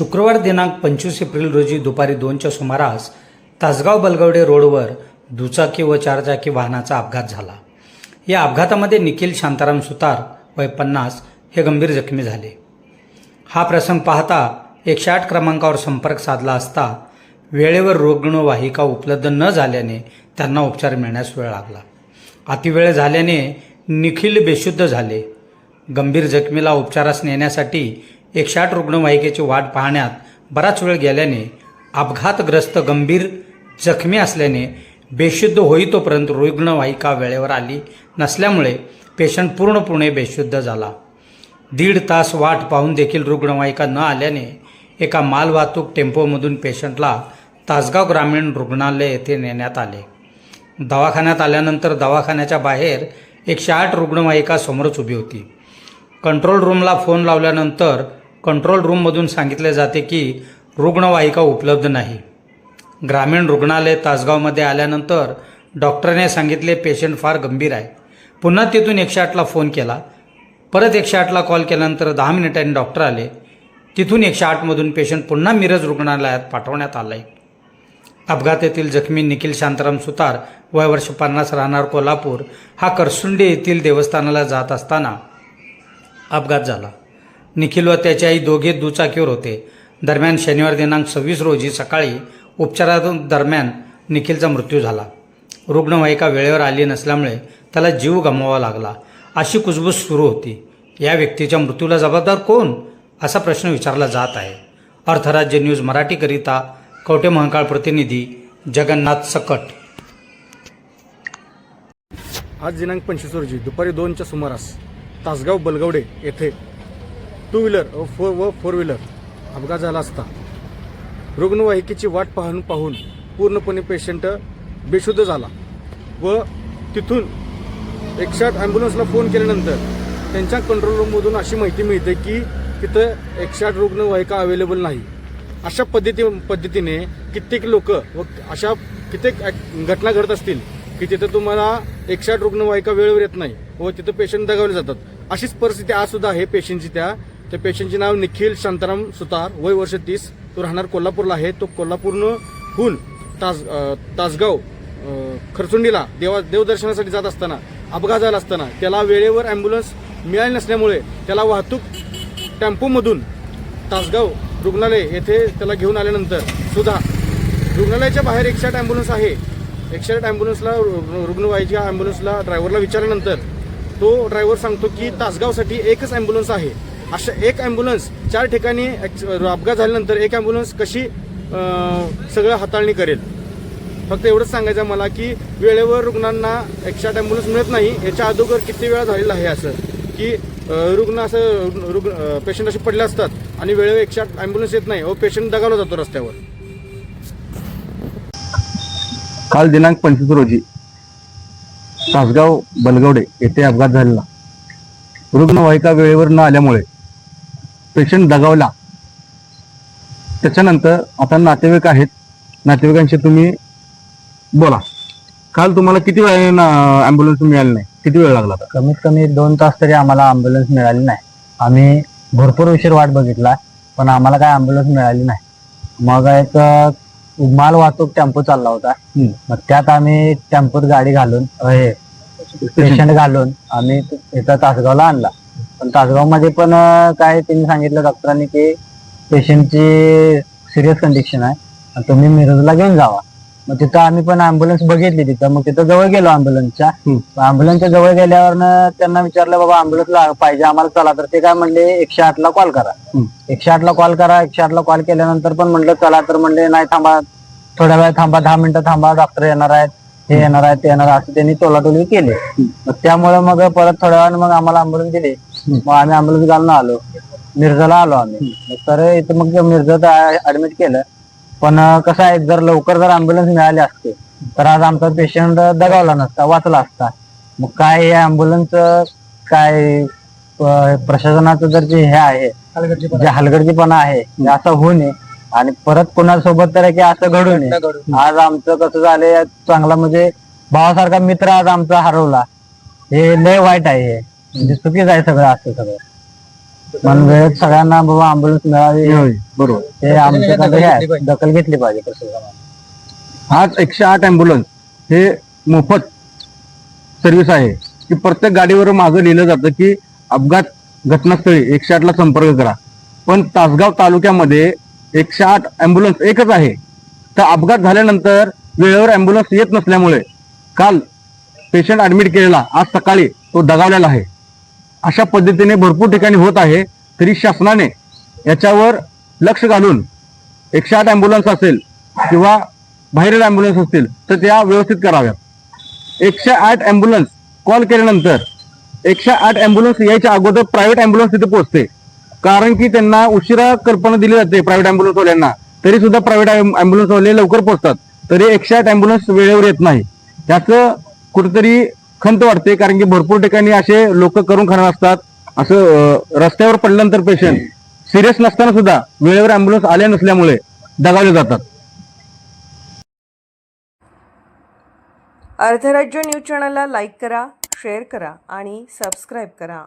शुक्रवार दिनांक पंचवीस एप्रिल रोजी दुपारी दोनच्या सुमारास तासगाव बलगवडे रोडवर दुचाकी व चारचाकी वाहनाचा अपघात झाला. या अपघातामध्ये निखिल शांताराम सुतार वय पन्नास हे गंभीर जखमी झाले. हा प्रसंग पाहता एकशे आठ क्रमांकावर संपर्क साधला असता वेळेवर रुग्णवाहिका उपलब्ध न झाल्याने त्यांना उपचार मिळण्यास वेळ लागला. अतिवेळ झाल्याने निखिल बेशुद्ध झाले. गंभीर जखमीला उपचारास नेण्यासाठी एकशे आठ रुग्णवाहिकेची वाट पाहण्यात बराच वेळ गेल्याने अपघातग्रस्त गंभीर जखमी असल्याने बेशुद्ध होईतोपर्यंत रुग्णवाहिका वेळेवर आली नसल्यामुळे पेशंट पूर्णपणे बेशुद्ध झाला. दीड तास वाट पाहून देखील रुग्णवाहिका न आल्याने एका मालवाहतूक टेम्पोमधून पेशंटला तासगाव ग्रामीण रुग्णालय येथे नेण्यात आले. दवाखान्यात आल्यानंतर दवाखान्याच्या बाहेर एकशे आठ रुग्णवाहिका समोरच उभी होती. कंट्रोल रूमला फोन लावल्यानंतर कंट्रोल रूममधून सांगितले जाते की रुग्णवाहिका उपलब्ध नाही. ग्रामीण रुग्णालय तासगावमध्ये आल्यानंतर डॉक्टरने सांगितले पेशंट फार गंभीर आहे. पुन्हा तिथून एकशे आठला फोन केला. परत एकशे आठला कॉल केल्यानंतर दहा मिनिटांनी डॉक्टर आले. तिथून एकशे आठमधून पेशंट पुन्हा मिरज रुग्णालयात पाठवण्यात आला आहे अपघातातील जखमी निखिल शांताराम सुतार वय वर्ष पन्नास राहणार कोल्हापूर हा करसुंडे येथील देवस्थानाला जात असताना अपघात झाला. निखिल व त्याची आई दोघे दुचाकीवर होते. दरम्यान शनिवार दिनांक सव्वीस रोजी सकाळी उपचारादरम्यान निखिलचा मृत्यू झाला. रुग्णवाहिका वेळेवर आली नसल्यामुळे त्याला जीव गमवावा लागला. अशी कुजबूज सुरू होती. या व्यक्तीच्या मृत्यूला जबाबदार कोण? असा प्रश्न विचारला जात आहे. अर्थराज्य न्यूज मराठीकरिता कवटे महाकाळ प्रतिनिधी जगन्नाथ सकट. आज दिनांक पंचवीस रोजी दुपारी दोनच्या सुमारास तासगाव बलगवडे येथे टू व्हीलर व फोर व फोर व्हीलर अपघात झाला असता. रुग्णवाहिकेची वाट पाहून पाहून पूर्णपणे पेशंट बेशुद्ध झाला व तिथून एकशे आठ ॲम्ब्युलन्सला फोन केल्यानंतर त्यांच्या कंट्रोल रूममधून अशी माहिती मिळते की तिथं एकशे आठ रुग्णवाहिका अवेलेबल नाही. अशा पद्धती पद्धतीने कित्येक लोक व अशा कित्येक घटना घडत असतील की तिथं तुम्हाला एकशे आठ रुग्णवाहिका वेळेवर येत नाही व तिथं पेशंट दगावले जातात. अशीच परिस्थिती आज सुद्धा आहे. पेशंटची त्या त्या पेशंटचे नाव निखिल शांताराम सुतार. वय वर्ष तीस. तो राहणार कोल्हापूरला आहे. तो कोल्हापूरहून तास तासगाव खरचुंडीला देवा देवदर्शनासाठी जात असताना अपघात झाला असताना त्याला वेळेवर ॲम्ब्युलन्स मिळाली नसल्यामुळे त्याला वाहतूक टेम्पोमधून तासगाव रुग्णालय येथे त्याला घेऊन आल्यानंतर सुद्धा रुग्णालयाच्या बाहेर एकशे ॲम्ब्युलन्स आहे. एकशे ॲम्ब्युलन्सला रु- रुग्णवाहिका ॲम्ब्युलन्सला ड्रायव्हरला विचारल्यानंतर तो ड्रायव्हर सांगतो की तासगावसाठी एकच ॲम्ब्युलन्स आहे. अशा एक ॲम्ब्युलन्स चार ठिकाणी अपघात झाल्यानंतर एक ॲम्ब्युलन्स कशी सगळं हाताळणी करेल? फक्त एवढंच सांगायचं मला की वेळेवर रुग्णांना एकशे ॲम्ब्युलन्स मिळत नाही याच्या अगोदर किती वेळा झालेलं आहे असं? की रुग्ण असं रुग्ण पेशंट असे पडले असतात आणि वेळेवर एकशे आठ ॲम्ब्युलन्स येत नाही व पेशंट दगावला जातो रस्त्यावर. काल दिनांक पंचवीस रोजी तासगाव बलगवडे येथे अपघात झालेला. रुग्णवाहिका वेळेवर न आल्यामुळे पेशंट दगावला. त्याच्यानंतर आता नातेवाईक आहेत. नातेवाईकांशी तुम्ही बोला. काल तुम्हाला किती वेळ अँब्युलन्स मिळाली नाही? किती वेळ लागला होता? कमीत कमी दोन तास तरी आम्हाला अँब्युलन्स मिळाली नाही. आम्ही भरपूर उशीर वाट बघितला पण आम्हाला काय अँब्युलन्स मिळाली नाही. मग एक अ, माल वाहतूक टेम्पो चालला होता. हम्म. मग त्यात आम्ही टेम्पोत गाडी घालून अ, हे पेशंट घालून आम्ही इथं तासगावला आणला. पण तासगावमध्ये पण काय त्यांनी सांगितलं डॉक्टरांनी की पेशंटची सिरियस कंडिशन आहे. आणि तुम्ही मिरजला घेऊन जावा. मग तिथं आम्ही पण अँब्युलन्स बघितली तिथं. मग तिथं जवळ गेलो अँब्युलन्सच्या अँब्युलन्सच्या जवळ गेल्यावर त्यांना विचारलं बाबा अँब्युलन्स पाहिजे आम्हाला चला. तर ते काय म्हणले एकशे आठ ला कॉल करा. एकशे आठ ला कॉल करा एकशे आठ ला कॉल केल्यानंतर पण म्हणलं चला. तर म्हणले नाही थांबा. थोड्या वेळ थांबा दहा मिनिटं थांबा डॉक्टर येणार आहेत. हे येणार आहेत ते येणार असं त्यांनी टोलाटोली केली. मग त्यामुळे मग परत थोड्या वेळानं मग आम्हाला अँब्युलन्स दिली. मग आम्ही अँब्युलन्स घालून आलो. मिरजाला आलो आम्ही. तर इथं मग मिरजात ऍडमिट केलं. पण कसं आहे जर लवकर जर अँब्युलन्स मिळाली असते तर आज आमचा पेशंट दगावला नसता वाचला असता. मग काय हे अँब्युलन्स काय प्रशासनाचं जर जे हे आहे जे हलगर्जीपणा आहे असं होऊ नये. आणि परत कोणासोबत तर की असं घडू नये. आज आमचं कसं झालंय चांगला म्हणजे भावासारखा मित्र आज आमचा हरवला. हे लय वाईट आहे म्हणजे चुकीच आहे सगळं असं सगळं. म्हणून वेळेत सगळ्यांना बाबा अँब्युलन्स मिळावी बरोबर. हे हे आहे. दखल घेतली पाहिजे प्रशासनाने आज एकशे आठ अँब्युलन्स हे मोफत सर्व्हिस आहे. की प्रत्येक गाडीवर मागं लिहिलं जातं की अपघात घटनास्थळी एकशे आठला संपर्क करा. पण तासगाव तालुक्यामध्ये एकशे आठ अँब्युलन्स एकच आहे. तर अपघात झाल्यानंतर वेळेवर अँब्युलन्स येत नसल्यामुळे काल पेशंट ऍडमिट केलेला आज सकाळी तो दगावलेला आहे. अशा पद्धतीने भरपूर ठिकाणी होत आहे तरी शासनाने याच्यावर लक्ष घालून एकशे आठ ॲम्ब्युलन्स असेल किंवा बाहेरील ॲम्ब्युलन्स असतील तर त्या व्यवस्थित कराव्यात. एकशे आठ ॲम्ब्युलन्स कॉल केल्यानंतर एकशे आठ ॲम्ब्युलन्स यायच्या अगोदर प्रायव्हेट ॲम्ब्युलन्स तिथे पोहोचते. कारण की त्यांना उशिरा कल्पना दिली जाते प्रायव्हेट ॲम्ब्युलन्सवाल्यांना तरी सुद्धा प्रायव्हेट ॲम्ब्युलन्सवाले लवकर पोहोचतात. तरी एकशे आठ ॲम्ब्युलन्स वेळेवर येत नाही. त्याचं कुठेतरी खंत वाटते कारण की भरपूर ठिकाणी असे लोक करून खाणार असतात. असं रस्त्यावर पडल्यानंतर पेशंट सिरियस नसताना सुद्धा वेळेवर अँब्युलन्स आल्या नसल्यामुळे दगावले जातात. अर्धराज्य न्यूज चॅनलला लाईक करा शेअर करा आणि सबस्क्राईब करा.